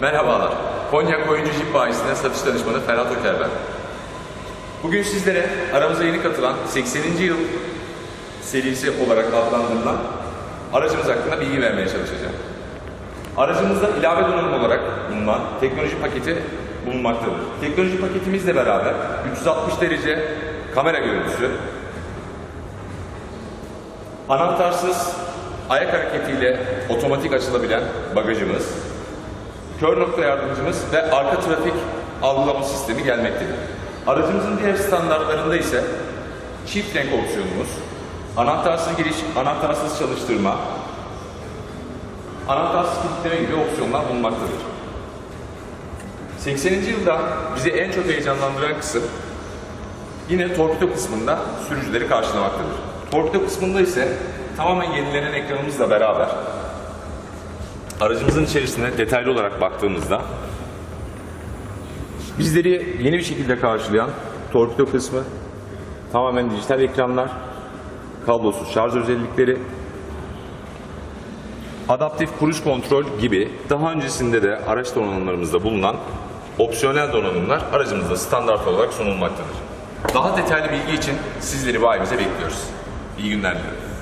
Merhabalar. Konya Koyuncu Jip Bayisi'ne satış danışmanı Ferhat Öker ben. Bugün sizlere aramıza yeni katılan 80. yıl serisi olarak adlandırılan aracımız hakkında bilgi vermeye çalışacağım. Aracımızda ilave donanım olarak bulunan teknoloji paketi bulunmaktadır. Teknoloji paketimizle beraber 360 derece kamera görüntüsü, anahtarsız ayak hareketiyle otomatik açılabilen bagajımız, kör nokta yardımcımız ve arka trafik algılama sistemi gelmektedir. Aracımızın diğer standartlarında ise çift renk opsiyonumuz, anahtarsız giriş, anahtarsız çalıştırma, anahtarsız kilitleme gibi opsiyonlar bulunmaktadır. 80. yılda bizi en çok heyecanlandıran kısım yine torpido kısmında sürücüleri karşılamaktadır. Torpido kısmında ise tamamen yenilenen ekranımızla beraber aracımızın içerisine detaylı olarak baktığımızda bizleri yeni bir şekilde karşılayan torpido kısmı tamamen dijital ekranlar, kablosuz şarj özellikleri, adaptif kuruş kontrol gibi daha öncesinde de araç donanımlarımızda bulunan opsiyonel donanımlar aracımızda standart olarak sunulmaktadır. Daha detaylı bilgi için sizleri bayimize bekliyoruz. İyi günler dilerim.